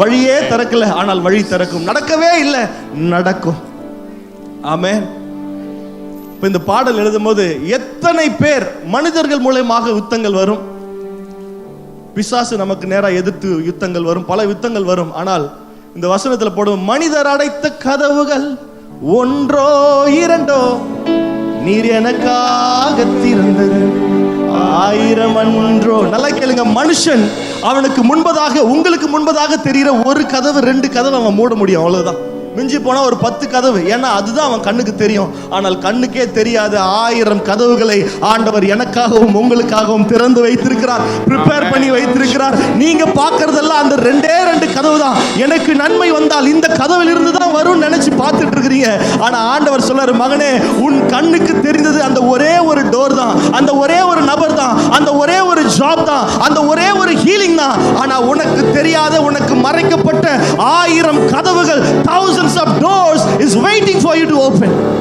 வழியே திறக்கல ஆனால் வழி திறக்கும். நடக்கவே இல்லை நடக்கும். ஆமே இந்த பாடல் எழுதும்போது எத்தனை பேர் மனிதர்கள் மூலயமாக யுத்தங்கள் வரும்? பிசாசு நமக்கு நேரா எதிர்த்து யுத்தங்கள் வரும் பல யுத்தங்கள் வரும். ஆனால் இந்த வசனத்தில் போடும் மனிதர் அடைத்த கதவுகள் ஒன்றோ இரண்டோ நீர் எனக்காக திறந்தது. ஆயிரமன்றோ நல்லா கேளுங்க மனுஷன் அவனுக்கு முன்பதாக உங்களுக்கு முன்பதாக தெரிகிற ஒரு கதவு ரெண்டு கதவு அவன் மூட முடியும் அவ்வளவுதான். மிஞ்சி போனா ஒரு பத்து கதவு. ஏன்னா அதுதான் அவன் கண்ணுக்கு தெரியும். ஆனால் கண்ணுக்கே தெரியாத ஆயிரம் கதவுகளை ஆண்டவர் எனக்காகவும் உங்களுக்காகவும் திறந்து வைத்திருக்கிறார் ப்ரிப்பேர் பண்ணி வைத்திருக்கிறார். நீங்க பார்க்கறதெல்லாம் அந்த ரெண்டே ரெண்டு கதவு தான் எனக்கு நன்மை வந்தால் இந்த கதவில் இருந்து தான் வரும்னு நினைச்சு பார்த்துட்டு இருக்கிறீங்க. ஆனா ஆண்டவர் சொல்றாரு மகனே உன் கண்ணுக்கு தெரிந்தது அந்த ஒரே ஒரு டோர் தான். அந்த ஒரே ஒரு அந்த ஒரே ஒரு ஜாப் தான் அந்த ஒரே ஒரு ஹீலிங் தான். ஆனா உனக்கு தெரியாத உனக்கு மறைக்கப்பட்ட ஆயிரம் கதவுகள் thousands of doors is waiting for you to open